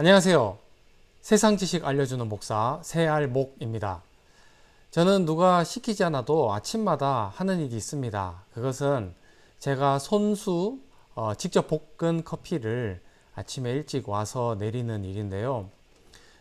안녕하세요. 세상 지식 알려주는 목사 새알목입니다. 저는 누가 시키지 않아도 아침마다 하는 일이 있습니다. 그것은 제가 손수 어, 직접 볶은 커피를 아침에 일찍 와서 내리는 일인데요.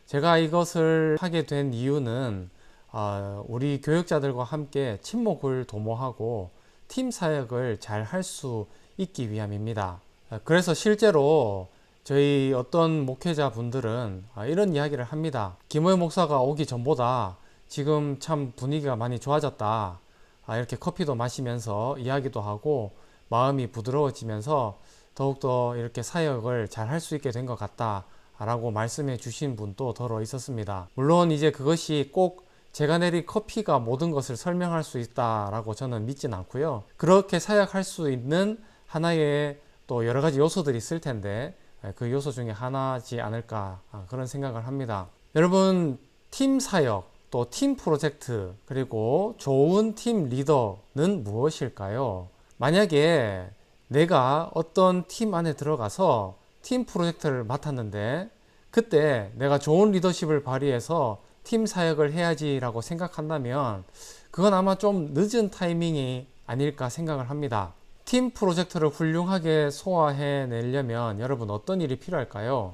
제가 이것을 하게 된 이유는 어, 우리 교육자들과 함께 친목을 도모하고 팀 사역을 잘 할 수 있기 위함입니다. 어, 그래서 실제로 저희 어떤 목회자 분들은 아, 이런 이야기를 합니다. 김호영 목사가 오기 전보다 지금 참 분위기가 많이 좋아졌다. 아, 이렇게 커피도 마시면서 이야기도 하고 마음이 부드러워지면서 더욱더 이렇게 사역을 잘 할 수 있게 된 것 같다. 라고 말씀해 주신 분도 더러 있었습니다. 물론 이제 그것이 꼭 제가 내린 커피가 모든 것을 설명할 수 있다라고 저는 믿진 않고요. 그렇게 사역할 수 있는 하나의 또 여러 가지 요소들이 있을 텐데 그 요소 중에 하나지 않을까 아, 그런 생각을 합니다. 여러분 팀 사역 또 팀 프로젝트 그리고 좋은 팀 리더는 무엇일까요? 만약에 내가 어떤 팀 안에 들어가서 팀 프로젝트를 맡았는데 그때 내가 좋은 리더십을 발휘해서 팀 사역을 해야지라고 생각한다면 그건 아마 좀 늦은 타이밍이 아닐까 생각을 합니다. 팀 프로젝트를 훌륭하게 소화해 내려면 여러분 어떤 일이 필요할까요?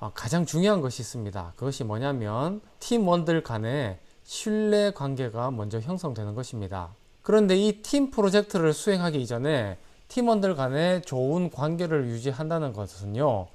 아, 가장 중요한 것이 있습니다. 그것이 뭐냐면 팀원들 간의 신뢰 관계가 먼저 형성되는 것입니다. 그런데 이 팀 프로젝트를 수행하기 이전에 팀원들 간의 좋은 관계를 유지한다는 것은요,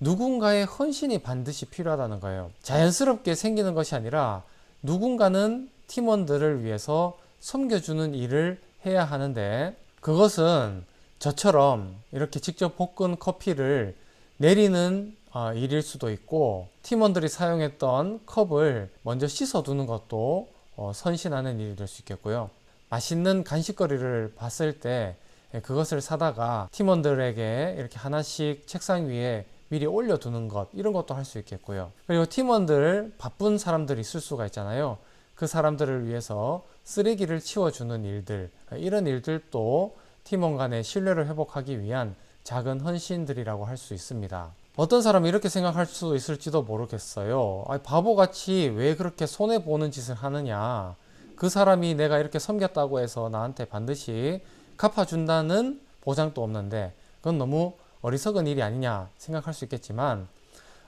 누군가의 헌신이 반드시 필요하다는 거예요. 자연스럽게 생기는 것이 아니라 누군가는 팀원들을 위해서 섬겨주는 일을 해야 하는데 그것은 저처럼 이렇게 직접 볶은 커피를 내리는 어, 일일 수도 있고 팀원들이 사용했던 컵을 먼저 씻어 두는 것도 어, 선신하는 일이 될 수 있겠고요. 맛있는 간식거리를 봤을 때 예, 그것을 사다가 팀원들에게 이렇게 하나씩 책상 위에 미리 올려두는 것 이런 것도 할 수 있겠고요. 그리고 팀원들 바쁜 사람들이 있을 수가 있잖아요. 그 사람들을 위해서 쓰레기를 치워주는 일들 이런 일들도 팀원 간의 신뢰를 회복하기 위한 작은 헌신들이라고 할 수 있습니다. 어떤 사람은 이렇게 생각할 수 있을지도 모르겠어요. 아니, 바보같이 왜 그렇게 손해 보는 짓을 하느냐? 그 사람이 내가 이렇게 섬겼다고 해서 나한테 반드시 갚아준다는 보장도 없는데 그건 너무 어리석은 일이 아니냐 생각할 수 있겠지만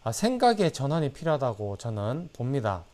아, 생각의 전환이 필요하다고 저는 봅니다.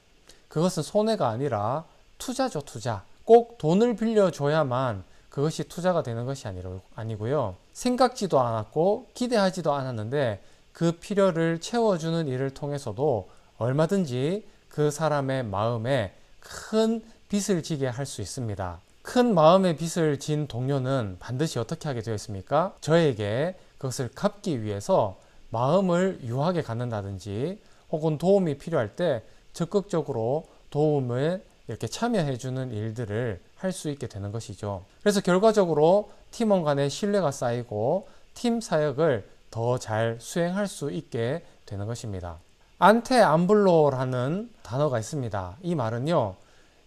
그것은 손해가 아니라 투자죠, 투자. 꼭 돈을 빌려줘야만 그것이 투자가 되는 것이 아니고요. 생각지도 않았고 기대하지도 않았는데 그 필요를 채워주는 일을 통해서도 얼마든지 그 사람의 마음에 큰 빚을 지게 할 수 있습니다. 큰 마음의 빚을 진 동료는 반드시 어떻게 하게 되어 있습니까? 저에게 그것을 갚기 위해서 마음을 유하게 갖는다든지 혹은 도움이 필요할 때 적극적으로 도움을 이렇게 참여해 주는 일들을 할 수 있게 되는 것이죠. 그래서 결과적으로 팀원 간의 신뢰가 쌓이고 팀 사역을 더 잘 수행할 수 있게 되는 것입니다. 안테 암블로라는 단어가 있습니다. 이 말은요,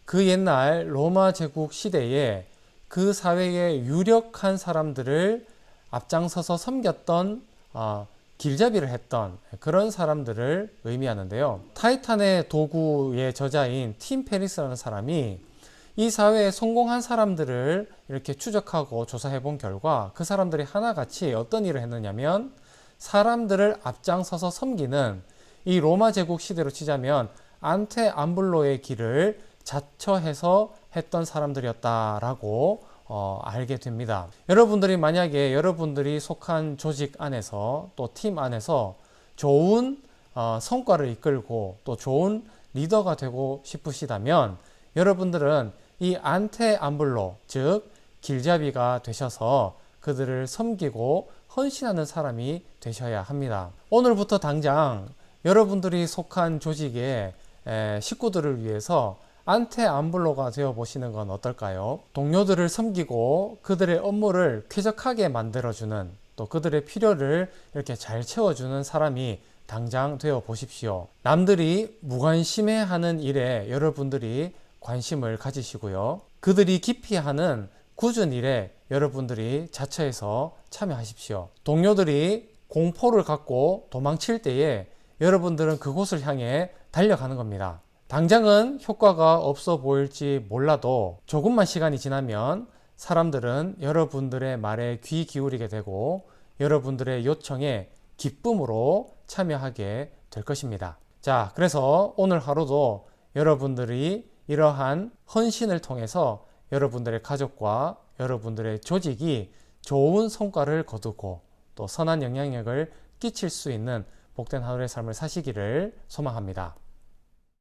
그 옛날 로마 제국 시대에 그 사회의 유력한 사람들을 앞장서서 섬겼던 어, 길잡이를 했던 그런 사람들을 의미하는데요. 타이탄의 도구의 저자인 팀 페리스라는 사람이 이 사회에 성공한 사람들을 이렇게 추적하고 조사해 본 결과 그 사람들이 하나같이 어떤 일을 했느냐면 사람들을 앞장서서 섬기는 이 로마 제국 시대로 치자면 안테 암블로의 길을 자처해서 했던 사람들이었다라고 어, 알게 됩니다. 여러분들이 만약에 여러분들이 속한 조직 안에서 또 팀 안에서 좋은 어, 성과를 이끌고 또 좋은 리더가 되고 싶으시다면 여러분들은 이 안테 암블로 즉 길잡이가 되셔서 그들을 섬기고 헌신하는 사람이 되셔야 합니다. 오늘부터 당장 여러분들이 속한 조직의 에, 식구들을 위해서 안테 암블로가 되어 보시는 건 어떨까요? 동료들을 섬기고 그들의 업무를 쾌적하게 만들어주는 또 그들의 필요를 이렇게 잘 채워주는 사람이 당장 되어 보십시오. 남들이 무관심해 하는 일에 여러분들이 관심을 가지시고요. 그들이 기피 하는 굳은 일에 여러분들이 자처해서 참여하십시오. 동료들이 공포를 갖고 도망칠 때에 여러분들은 그곳을 향해 달려가는 겁니다. 당장은 효과가 없어 보일지 몰라도 조금만 시간이 지나면 사람들은 여러분들의 말에 귀 기울이게 되고 여러분들의 요청에 기쁨으로 참여하게 될 것입니다. 자, 그래서 오늘 하루도 여러분들이 이러한 헌신을 통해서 여러분들의 가족과 여러분들의 조직이 좋은 성과를 거두고 또 선한 영향력을 끼칠 수 있는 복된 하루의 삶을 사시기를 소망합니다.